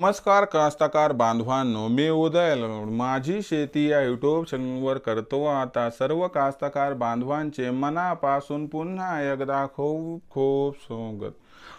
नमस्कार कास्तकार बांधवांनो मी उदय माझी शेती या यूट्यूब चॅनलवर करतो आता सर्व कास्तकार बांधवांचे मनापासून पुन्हा एकदा खूप खूप स्वागत.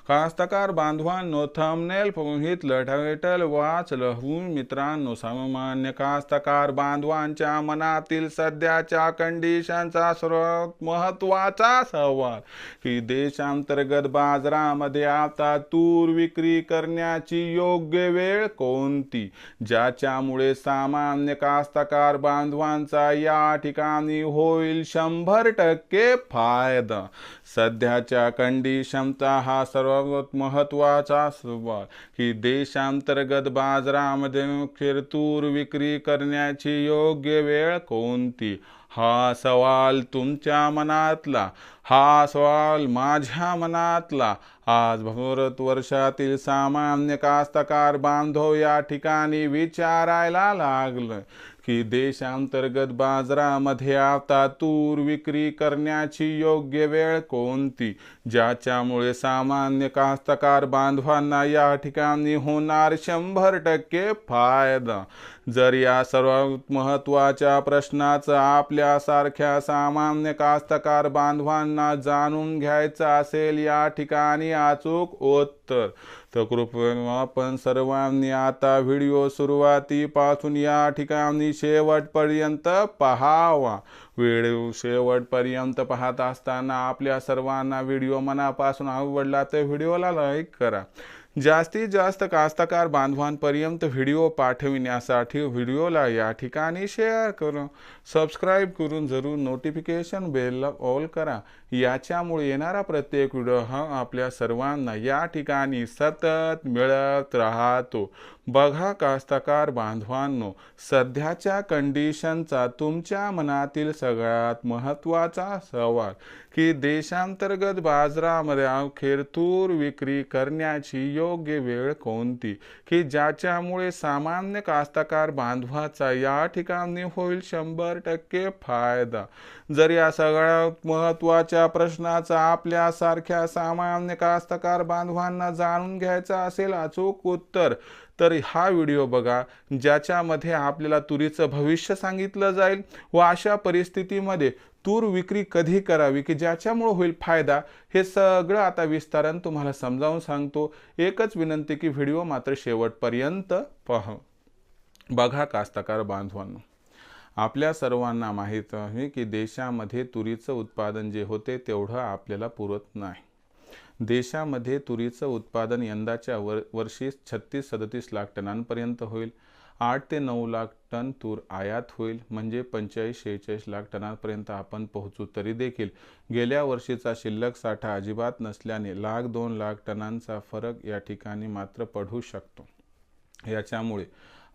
कास्तकार बांधवांनो थंबनेल पोहितलं टायटल वाचलं. हो मित्रांनो सामान्य कास्तकार बांधवांच्या मनातील सध्याच्या कंडिशनचा सर्वात महत्त्वाचा सवाल की देशांतर्गत बाजारामध्ये आता तूर विक्री करण्याची योग्य वेळ कोणती? ज्याच्यामुळे सामान्य कास्तकार बांधवांचा या ठिकाणी होईल शंभर टक्के फायदा. सध्याच्या कंडिशनचा हा सर्वात महत्त्वाचा सवाल. की देशांतर्गत बाजारामध्ये खिरतूर विक्री करण्याची योग्य वेळ कोणती? हा सवाल तुमच्या मनातला हा सवाल माझ्या मनातला. आज भारत वर्षातील सामान्य कास्तकार बांधव या ठिकाणी विचारायला लागलं की देशांतर्गत बाजारामध्ये आता तूर विक्री करण्याची योग्य वेळ कोणती? ज्याच्यामुळे सामान्य कास्तकार बांधवांना या ठिकाणी होणार शंभर टक्के फायदा. जर या सर्वात महत्त्वाच्या प्रश्नाचं आपल्यासारख्या सामान्य कास्तकार बांधवांना जाणून घ्यायचं असेल या ठिकाणी अचूक उत्तर तर कृपया आपण सर्वांनी आता व्हिडिओ सुरुवातीपासून या ठिकाणी शेवटपर्यंत पहावा. व्हिडिओ शेवटपर्यंत पाहत असताना आपल्या सर्वांना व्हिडिओ मनापासून आवडला तर व्हिडिओला लाईक करा. जास्तीत जास्त कास्तकार बांधवांपर्यंत व्हिडिओ पाठविण्यासाठी व्हिडिओला या ठिकाणी शेअर करून सबस्क्राईब करून जरूर नोटिफिकेशन बेलला ऑल करा. याच्यामुळे येणारा प्रत्येक व्हिडिओ हा आपल्या सर्वांना या ठिकाणी सतत मिळत राहतो. बघा कास्तकार बांधवांनो सध्याच्या कंडिशनचा तुमच्या मनातील सगळ्यात महत्त्वाचा सवाल की देशांतर्गत बाजारामध्ये अखेर तूर विक्री करण्याची योग्य वेळ कोणती? की ज्याच्यामुळे सामान्य कास्तकार बांधवाचा या ठिकाणी होईल शंभर टक्के फायदा? जर या सगळ्यात महत्त्वाच्या प्रश्नाचा आपल्यासारख्या सामान्य कास्तकार बांधवांना जाणून घ्यायचा असेल अचूक उत्तर तर हा व्हिडिओ बघा ज्याच्यामध्ये आपल्याला तुरीचं भविष्य सांगितलं जाईल व अशा परिस्थितीमध्ये तूर विक्री कधी करावी की ज्याच्यामुळं होईल फायदा हे सगळं आता विस्तारण तुम्हाला समजावून सांगतो. एकच विनंती की व्हिडिओ मात्र शेवटपर्यंत पहा. बघा कास्तकार बांधवांनो आपल्या सर्वांना माहीत आहे की देशामध्ये तुरीचं उत्पादन जे होते तेवढं आपल्याला पुरत नाही. देशामध्ये तुरीचं उत्पादन यंदाच्या वर वर्षी छत्तीस सदतीस लाख टनांपर्यंत होईल. आठ ते नऊ लाख टन तूर आयात होईल म्हणजे पंचेचाळीस शेहेचाळीस लाख टनांपर्यंत आपण पोहोचू तरी देखील. गेल्या वर्षीचा शिल्लक साठा अजिबात नसल्याने लाख दोन लाख टनांचा फरक या ठिकाणी मात्र पडू शकतो. याच्यामुळे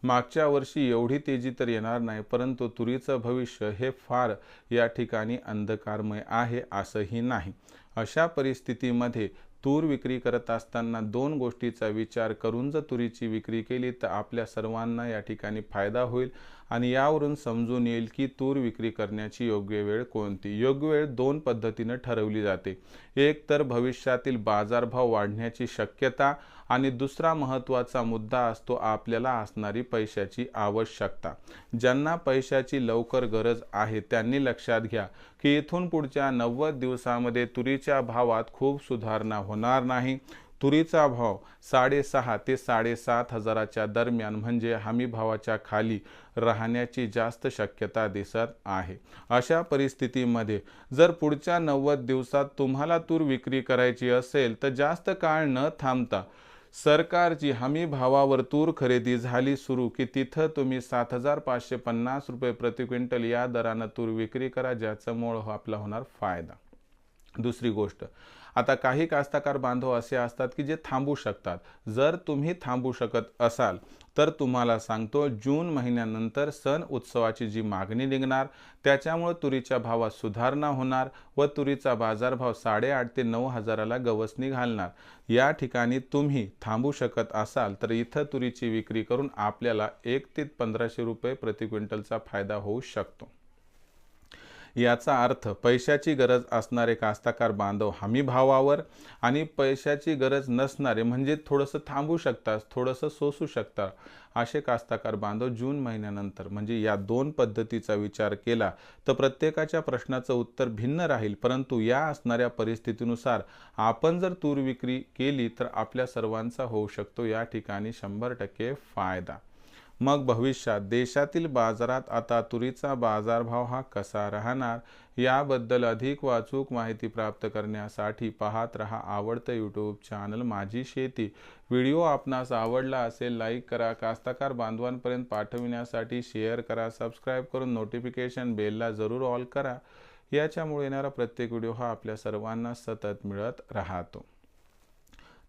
मागच्या वर्षी एवढी तेजी तर येणार नाही परंतु तुरीचं भविष्य हे फार या ठिकाणी अंधकारमय आहे असंही नाही. अशा परिस्थितीमध्ये तूर विक्री करत असताना दोन गोष्टीचा विचार करून जर तुरीची विक्री केली तर आपल्या सर्वांना या ठिकाणी फायदा होईल. आणि यावरून समजून येईल की तूर विक्री करण्याची योग्य वेळ कोणती. योग्य वेळ दोन पद्धतीनं ठरवली जाते. एक तर भविष्यातील बाजारभाव वाढण्याची शक्यता आणि दुसरा महत्त्वाचा मुद्दा असतो आपल्याला असणारी पैशाची आवश्यकता. ज्यांना पैशाची लवकर गरज आहे त्यांनी लक्षात घ्या की इथून पुढच्या नव्वद दिवसामध्ये तुरीच्या भावात खूप सुधारणा होणार नाही. तुरीचा भाव साडेसहा ते साडेसात हजाराच्या दरम्यान म्हणजे हमी भावाच्या खाली राहण्याची जास्त शक्यता दिसत आहे. अशा परिस्थितीमध्ये जर पुढच्या नव्वद दिवसात तुम्हाला तूर विक्री करायची असेल तर जास्त काळ न थांबता सरकारची हमी भावावर तूर खरेदी झाली सुरू की तिथं तुम्ही सात हजार पाचशे पन्नास रुपये प्रति क्विंटल या दरानं तूर विक्री करा ज्याच्यामुळं हो आपला होणार फायदा. दुसरी गोष्ट आता काही कास्तकार बांधव असे असतात की जे थांबू शकतात. जर तुम्ही थांबू शकत असाल तर तुम्हाला सांगतो जून महिन्यानंतर सण उत्सवाची जी मागणी निघणार त्याच्यामुळं तुरीच्या भावात सुधारणा होणार व तुरीचा बाजारभाव साडेआठ ते नऊ हजाराला गवसणी घालणार. या ठिकाणी तुम्ही थांबू शकत असाल तर इथं तुरीची विक्री करून आपल्याला एक ते पंधराशे रुपये प्रति क्विंटलचा फायदा होऊ शकतो. याचा अर्थ पैशाची गरज असणारे कास्तकार बांधव हमी भावावर आणि पैशाची गरज नसणारे म्हणजे थोडंसं थांबू शकतात थोडंसं सोसू शकतात असे कास्तकार बांधव जून महिन्यानंतर म्हणजे या दोन पद्धतीचा विचार केला तर प्रत्येकाच्या प्रश्नाचं उत्तर भिन्न राहील. परंतु या असणाऱ्या परिस्थितीनुसार आपण जर तूर विक्री केली तर आपल्या सर्वांचा होऊ शकतो या ठिकाणी शंभर टक्के फायदा. मग भविष्यात देशातील बाजारात आता तुरीचा बाजारभाव हा कसा राहणार याबद्दल अधिक वाचूक माहिती प्राप्त करण्यासाठी पाहत रहा आवडतं यूट्यूब चॅनल माझी शेती. व्हिडिओ आपणास आवडला असेल लाईक करा. कास्तकार बांधवांपर्यंत पाठविण्यासाठी शेअर करा. सबस्क्राईब करून नोटिफिकेशन बेलला जरूर ऑल करा. याच्यामुळे येणारा प्रत्येक व्हिडिओ हा आपल्या सर्वांना सतत मिळत राहतो.